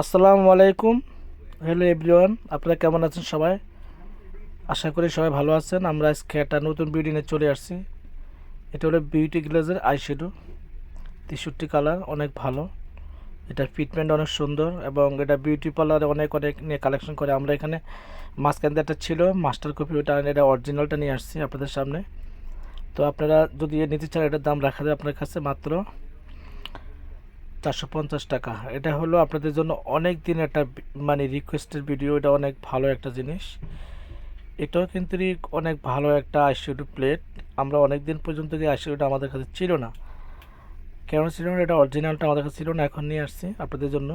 আসসালামু আলাইকুম। Hello everyone, আপনারা কেমন আছেন সবাই? আশা করি সবাই ভালো আছেন। আমরা আজকে একটা নতুন বিউটি নিয়ে চলে আসছি। এটা হলো বিউটি গ্লেজের আইশ্যাডো তেষট্টি কালার অনেক ভালো। এটা ফিটমেন্ট অনেক সুন্দর এবং এটা বিউটি পার্লারে অনেক অনেক নিয়ে কালেকশন করে। আমরা এখানে মাঝখান একটা ছিল মাস্টার কপি ওটা এটা অরিজিনালটা নিয়ে আসছি আপনাদের সামনে। তো আপনারা যদি নিতে চান এটার দাম রাখা যায় আপনার কাছে মাত্র চারশো পঞ্চাশ টাকা। এটা হলো আপনাদের জন্য অনেক দিন একটা মানে রিকোয়েস্টের ভিডিও এটা অনেক ভালো একটা জিনিস। এটাও কিন্তু অনেক ভালো একটা আইশ্যাডো প্লেট আমরা অনেক দিন পর্যন্ত এই আইশ্যাডোটা আমাদের কাছে ছিল না। কেন ছিল না? এটা অরিজিনালটা আমাদের কাছে ছিল না, এখন নিয়ে আসছি আপনাদের জন্য।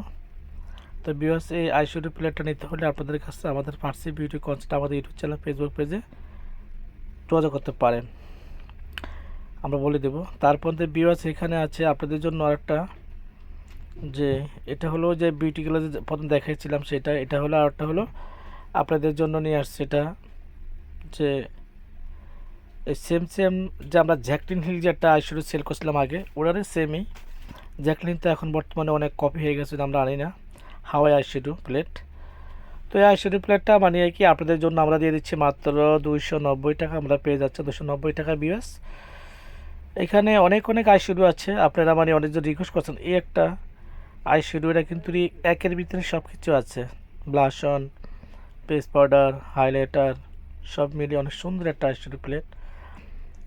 তো বিওস এই আইশ্যাডো প্লেটটা নিতে হলে আপনাদের কাছে আমাদের ফার্সি বিউটি কনসেপ্ট আমাদের ইউটিউব চ্যানেল ফেসবুক পেজে যোগাযোগ করতে পারেন। আমরা বলে দেব। তারপর বিওয়াস এখানে আছে, আপনাদের জন্য আরেকটা যে এটা হলো যে বিউটিগুলো যে প্রথম দেখাইছিলাম সেটা, এটা হলো আরেকটা হলো আপনাদের জন্য নিয়ে আসছে এটা যে সেম সেম যে আমরা জ্যাকলিন হিল যে একটা আইশুরু সেল করছিলাম আগে ওটারই সেমই জ্যাকলিন তো এখন বর্তমানে অনেক কপি হয়ে গেছে, আমরা আনি না। হাওয়াই আইশ্যাডো প্লেট তো এই আইশ্যাডো প্লেটটা মানে কি, আপনাদের জন্য আমরা দিয়ে দিচ্ছি মাত্র দুইশো নব্বই টাকা, আমরা পেয়ে যাচ্ছি দুশো নব্বই টাকা বিএস এখানে অনেক অনেক আইশ্যাডো আছে, আপনারা মানে অনেকজন রিকোয়েস্ট করছেন, এই একটা আইশ্যাডো এটা কিন্তু একের ভিতরে সব কিছু আছে। ব্লাশন পেস পাউডার হাইলাইটার সব মিলিয়ে অনেক সুন্দর একটা আই আইশ্যাডো প্লেট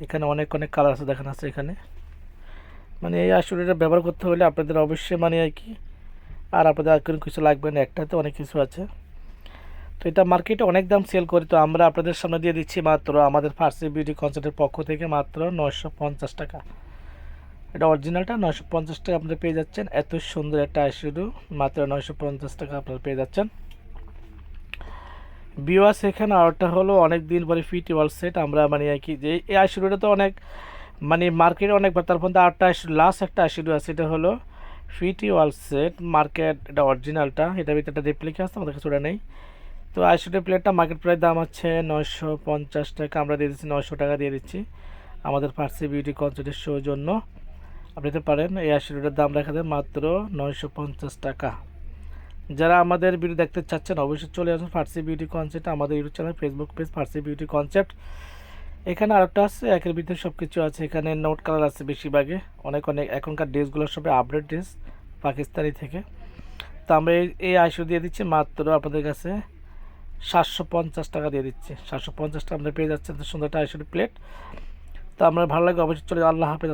এখানে অনেক অনেক কালার আছে দেখানো আছে এখানে। মানে এই আই আইশ্যাডোটা ব্যবহার করতে হলে আপনাদের অবশ্যই মানে আর কি, আর আপনাদের আর কোনো কিছু লাগবে না, একটাতে অনেক কিছু আছে। তো এটা মার্কেটে অনেক দাম সেল করি, তো আমরা আপনাদের সামনে দিয়ে দিচ্ছি মাত্র আমাদের ফার্সি বিউটি কনসেপ্টের পক্ষ থেকে মাত্র নয়শো পঞ্চাশ টাকা। এটা অরিজিনালটা নয়শো পঞ্চাশ টাকা আপনারা পেয়ে যাচ্ছেন। এত সুন্দর একটা আইশ্যাডো মাত্র নয়শো পঞ্চাশ টাকা আপনারা পেয়ে যাচ্ছেন। বিওয়াস এখানে আরেকটা হলো অনেক দিন পরে ফিটি ওয়াল সেট আমরা মানে আর কি যে এই আইশ্যাডোটা তো অনেক মানে মার্কেটে অনেক তার মধ্যে আরেকটা লাস্ট একটা আইশ্যাডো আছে, এটা হলো ফিটি ওয়াল সেট মার্কেট এটা অরিজিনালটা এটা ভিতরে একটা রেপ্লিকা আছে, আমাদের কাছে ওটা নেই। তো আইশ্যাডো প্লেটটা মার্কেট প্রাইস দাম আছে নয়শো পঞ্চাশ টাকা। আমরা দিয়ে দিচ্ছি নয়শো টাকা দিয়ে দিচ্ছি। আমাদের ফার্সি বিউটি কনসার্টের শোর জন্য। আপনি নিতে পারেন। এই আইশ্যাডোটার দাম রাখা যায় মাত্র নয়শো পঞ্চাশ টাকা। যারা আমাদের ভিডিও দেখতে চাচ্ছেন, অবশ্যই চলে আসুন ফার্সি বিউটি কনসেপ্ট আমাদের YouTube channel Facebook page Farsi beauty concept এখানে আরেকটা আছে, একের ভিতরে সব কিছু আছে। এখানে নোট কালার আছে বেশিরভাগে। অনেক অনেক এখনকার ড্রেসগুলো সব আপডেট ড্রেস পাকিস্তানি থেকে। তো আমরা এই আইশো দিয়ে দিচ্ছি মাত্র আপনাদের কাছে সাতশো পঞ্চাশ টাকা দিয়ে দিচ্ছি। সাতশো পঞ্চাশ টাকা আপনারা পেয়ে যাচ্ছেন সুন্দর একটা আইশোর প্লেট তো আমরা ভালো লাগে, অবশ্যই চলে আল্লাহ হাফেজ